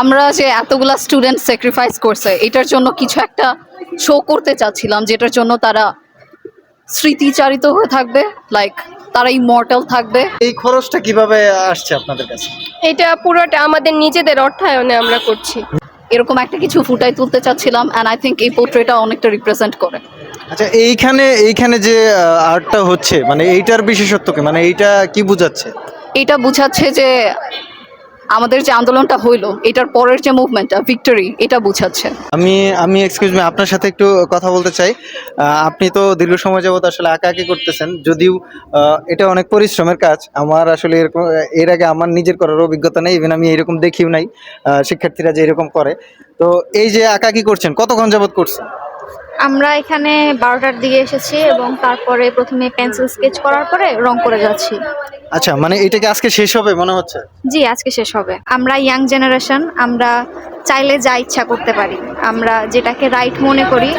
আমরা যে এতগুলা স্টুডেন্ট স্যাক্রিফাইস করছে এটার জন্য কিছু একটা শো করতে চাচ্ছিলাম যেটার জন্য তারা স্মৃতিচারিত হয়ে থাকবে লাইক তারা ইমর্টাল থাকবে। এই খরচটা কীভাবে আসছে আপনাদের কাছে? এটা পুরোটা আমাদের নিজেদের অর্থায়নে আমরা করছি। এরকম একটা কিছু ফুটাই তুলতে চাচ্ছিলাম অ্যান্ড আই থিঙ্ক এই পোর্ট্রেটা অনেকটা রিপ্রেজেন্ট করে। আচ্ছা এইখানে এইখানে যে আর্টটা হচ্ছে মানে এইটার বিশেষত্ব কি? মানে এইটা কি বোঝাচ্ছে? এটা বুঝাচ্ছে যে আমাদের যে আন্দোলনটা হইল এটার পরের যে মুভমেন্টটা ভিক্টরি এটা বুঝাচ্ছে। আমি আমি এক্সকিউজ মি আপনার সাথে একটু কথা বলতে চাই। আপনি তো দীর্ঘ সময় যাবত আসলে আঁকাআঁকি করতেছেন যদিও এটা অনেক পরিশ্রমের কাজ। আমার আসলে এরকম এর আগে আমার নিজের করার অভিজ্ঞতা নেই ইভেন আমি এরকম দেখিও নাই শিক্ষার্থীরা যে এরকম করে। তো এই যে আঁকাআঁকি করছেন কতক্ষণ যাবত করছেন? আমরা এখানে বারোটার দিকে এসেছি এবং তারপরে প্রথমে পেন্সিল স্কেচ করার পরে রং করে যাচ্ছি। আচ্ছা মানে এটা কি আজকে শেষ হবে মনে হচ্ছে? জি, আজকে শেষ হবে। আমরা ইয়াং জেনারেশন, আমরা চাইলে যা ইচ্ছা করতে পারি। আমরা যেটাকে রাইট মনে করি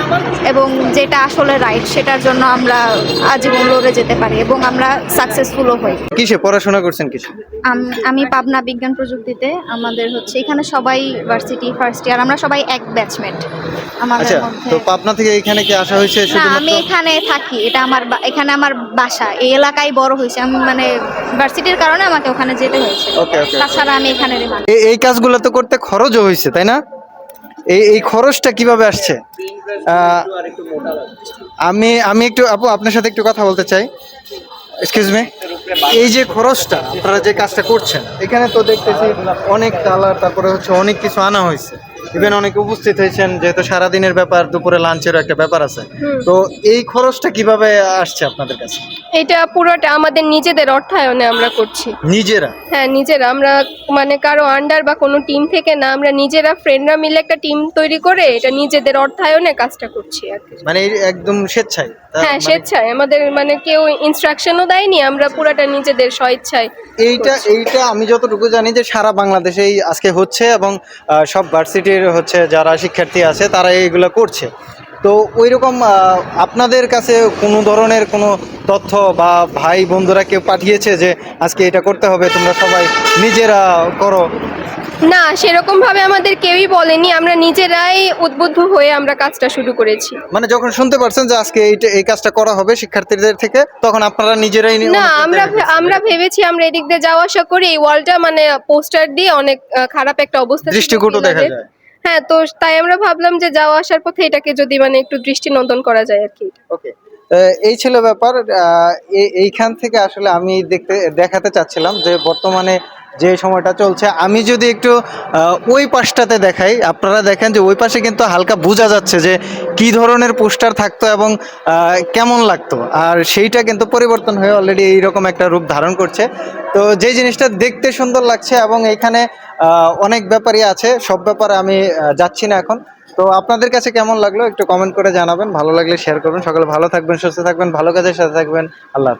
এবং যেটা আসলে রাইট সেটার জন্য আমরা আজীবন লড়ে যেতে পারি এবং আমরা সাকসেসফুলও হই। কিসে? পড়াশোনা করছেন কিসে? আম- পাবনা বিজ্ঞান প্রযুক্তিতে আমাদের হচ্ছে এখানে সবাই ভার্সিটি ফার্স্ট ইয়ার আমরা সবাই এক ব্যাচমেট আমাদের আচ্ছা মধ্যে তো পাবনা থেকে এখানে কি আসা হয়েছে না আমি এখানে থাকি এটা আমার এখানে আমার বাসা এই এলাকায় বড় হয়েছে। আমি মানে ভার্সিটির কারণে আমাকে ওখানে যেতে হয়েছে। তাছাড়া আমি এখানে এই এই কাজগুলো তো করতে খরচও হয়েছে তাই না? এই এই খরচটা কীভাবে আসছে? আমি আমি একটু, আপু, আপনার সাথে একটু কথা বলতে চাই। এক্সকিউজ মি এই যে খরচটা, আপনারা যে কাজটা করছেন, এখানে তো দেখতেছি অনেক কালার, তারপরে হচ্ছে অনেক কিছু আনা হয়েছে। ইভেন অনেকে উপস্থিত হয়েছেন যেহেতু সারাদিনের ব্যাপার দুপুরে লাঞ্চেরও একটা ব্যাপার আছে। তো এই খরচটা কীভাবে আসছে আপনাদের কাছে? এটা পুরোটা আমাদের নিজেদের অর্থায়নে আমরা করছি। নিজেরা? হ্যাঁ নিজেরা। আমরা মানে কারও আন্ডার বা কোনো টিম থেকে না আমরা নিজেরা ফ্রেন্ডরা মিলে একটা টিম তৈরি করে এটা নিজেদের অর্থায়নে কাজটা করছি আর কি। মানে একদম স্বেচ্ছায়? হ্যাঁ মানে- স্বেচ্ছায়। আমাদের মানে কেউ ইনস্ট্রাকশনও দেয়নি আমরা পুরোটা নিজেদের স্বেচ্ছায় এইটা এইটা আমি যতটুকু জানি যে সারা বাংলাদেশেই আজকে হচ্ছে এবং সব ভার্সিটির হচ্ছে যারা শিক্ষার্থী আছে তারা এইগুলো করছে। তো ওই রকম আপনাদের কাছে কোনো ধরনের কোনো তথ্য বা ভাই বন্ধুরা কেউ পাঠিয়েছে যে আজকে এটা করতে হবে তোমরা সবাই নিজেরা করো? না সেরকম ভাবে আমাদের কেউই বলেনি। আমরা নিজেরাই উদ্বুদ্ধ হয়ে আমরা কাজটা শুরু করেছি। মানে যখন শুনতে পারছেন যে আজকে এইটা এই কাজটা করা হবে শিক্ষার্থীদের থেকে তখন আপনারা নিজেরাই নি- আমরা আমরা ভেবেছি আমরা এদিক দিয়ে যাওয়া আসা করি। এই ওয়ালটা মানে পোস্টার দিয়ে অনেক খারাপ একটা অবস্থা ছিল দৃষ্টিকটু দেখা যায়। হ্যাঁ তো তাই আমরা ভাবলাম যে যাওয়া আসার পথে এটাকে যদি মানে একটু দৃষ্টি দৃষ্টিনন্দন করা যায় আর কি। ওকে এই ছিল ব্যাপার। এইখান থেকে আসলে আমি দেখতে, দেখাতে চাচ্ছিলাম যে বর্তমানে যে সময়টা চলছে, আমি যদি একটু ওই পাশটাতে দেখাই, আপনারা দেখেন যে ওই পাশে কিন্তু হালকা বোঝা যাচ্ছে যে কি ধরনের পোস্টার থাকতো এবং কেমন লাগতো। আর সেইটা কিন্তু পরিবর্তন হয়ে অলরেডি এইরকম একটা রূপ ধারণ করছে। তো যে জিনিসটা দেখতে সুন্দর লাগছে এবং এখানে অনেক ব্যাপারই আছে, সব ব্যাপারে আমি যাচ্ছি না এখন। তো আপনাদের কাছে কেমন লাগল একটু কমেন্ট করে জানাবেন, ভালো লাগলে শেয়ার করবেন। সকলে ভালো থাকবেন, সুস্থ থাকবেন, ভালো কাজের সাথে থাকবেন। আল্লাহ।